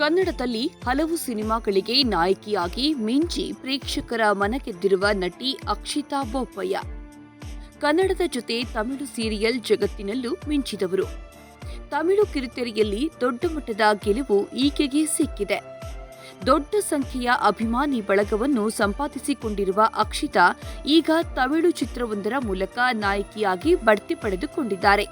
ಕನ್ನಡದಲ್ಲಿ ಹಲವು ಸಿನಿಮಾಗಳಿಗೆ ನಾಯಕಿಯಾಗಿ ಮಿಂಚಿ ಪ್ರೇಕ್ಷಕರ ಮನಗೆದ್ದಿರುವ ನಟಿ ಅಕ್ಷಿತಾ ಬೋಪಯ್ಯ ಕನ್ನಡದ ಜೊತೆ ತಮಿಳು ಸೀರಿಯಲ್ ಜಗತ್ತಿನಲ್ಲೂ ಮಿಂಚಿದವರು. ತಮಿಳು ಕಿರುತೆರೆಯಲ್ಲಿ ದೊಡ್ಡ ಮಟ್ಟದ ಗೆಲುವು ಈಕೆಗೆ ಸಿಕ್ಕಿದೆ. ದೊಡ್ಡ ಸಂಖ್ಯೆಯ ಅಭಿಮಾನಿ ಬಳಗವನ್ನು ಸಂಪಾದಿಸಿಕೊಂಡಿರುವ ಅಕ್ಷಿತಾ ಈಗ ತಮಿಳು ಚಿತ್ರವೊಂದರ ಮೂಲಕ ನಾಯಕಿಯಾಗಿ ಬಡ್ತಿ ಪಡೆದುಕೊಂಡಿದ್ದಾರೆ.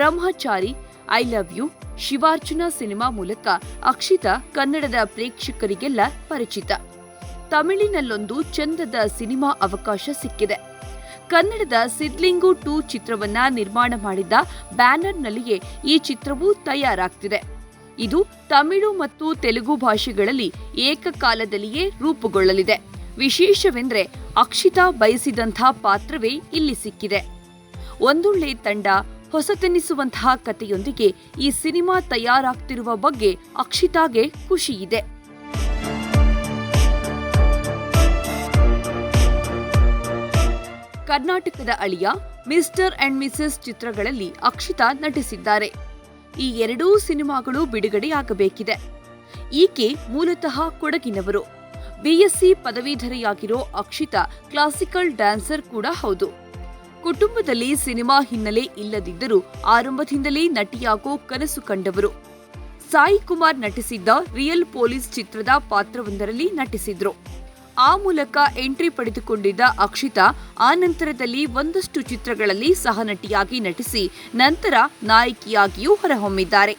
Brahmachari I love you Shivarchana cinema ಮೂಲಕ ಅಕ್ಷಿತಾ ಕನ್ನಡದ ಪ್ರೇಕ್ಷಕರಿಗೆಲ್ಲ ಪರಿಚಿತ. ತಮಿಳಿನಲ್ಲೊಂದು ಚಂದದ ಸಿನಿಮಾ ಅವಕಾಶ ಸಿಕ್ಕಿದೆ. ಕನ್ನಡದ ಸಿದ್ಲಿಂಗು ಟೂ ಚಿತ್ರವನ್ನ ನಿರ್ಮಾಣ ಮಾಡಿದ್ದ ಬ್ಯಾನರ್ನಲ್ಲಿಯೇ ಈ ಚಿತ್ರವು ತಯಾರಾಗ್ತಿದೆ. ಇದು ತಮಿಳು ಮತ್ತು ತೆಲುಗು ಭಾಷೆಗಳಲ್ಲಿ ಏಕಕಾಲದಲ್ಲಿಯೇ ರೂಪುಗೊಳ್ಳಲಿದೆ. ವಿಶೇಷವೆಂದರೆ ಅಕ್ಷಿತಾ ಬಯಸಿದಂಥ ಪಾತ್ರವೇ ಇಲ್ಲಿ ಸಿಕ್ಕಿದೆ. ಒಂದೊಳ್ಳೆ ತಂಡ ಹೊಸತೆನಿಸುವಂತಹ ಕಥೆಯೊಂದಿಗೆ ಈ ಸಿನಿಮಾ ತಯಾರಾಗ್ತಿರುವ ಬಗ್ಗೆ ಅಕ್ಷಿತಾಗೆ ಖುಷಿಯಿದೆ. ಕರ್ನಾಟಕದ ಅಳಿಯ ಮಿಸ್ಟರ್ ಅಂಡ್ ಮಿಸಸ್ ಚಿತ್ರಗಳಲ್ಲಿ ಅಕ್ಷಿತಾ ನಟಿಸಿದ್ದಾರೆ. ಈ ಎರಡೂ ಸಿನಿಮಾಗಳು ಬಿಡುಗಡೆಯಾಗಬೇಕಿದೆ. ಈಕೆ ಮೂಲತಃ ಕೊಡಗಿನವರು. ಬಿಎಸ್ಸಿ ಪದವೀಧರೆಯಾಗಿರೋ ಅಕ್ಷಿತಾ ಕ್ಲಾಸಿಕಲ್ ಡ್ಯಾನ್ಸರ್ ಕೂಡ ಹೌದು. ಕುಟುಂಬದಲ್ಲಿ ಸಿನಿಮಾ ಹಿನ್ನೆಲೆ ಇಲ್ಲದಿದ್ದರೂ ಆರಂಭದಿಂದಲೇ ನಟಿಯಾಗೋ ಕನಸು ಕಂಡವರು. ಸಾಯಿ ಕುಮಾರ್ ನಟಿಸಿದ್ದ ರಿಯಲ್ ಪೊಲೀಸ್ ಚಿತ್ರದ ಪಾತ್ರವೊಂದರಲ್ಲಿ ನಟಿಸಿದ್ರು. ಆ ಮೂಲಕ ಎಂಟ್ರಿ ಪಡೆದುಕೊಂಡಿದ್ದ ಅಕ್ಷಿತಾ ಆ ನಂತರದಲ್ಲಿ ಒಂದಷ್ಟು ಚಿತ್ರಗಳಲ್ಲಿ ಸಹನಟಿಯಾಗಿ ನಟಿಸಿ ನಂತರ ನಾಯಕಿಯಾಗಿಯೂ ಹೊರಹೊಮ್ಮಿದ್ದಾರೆ.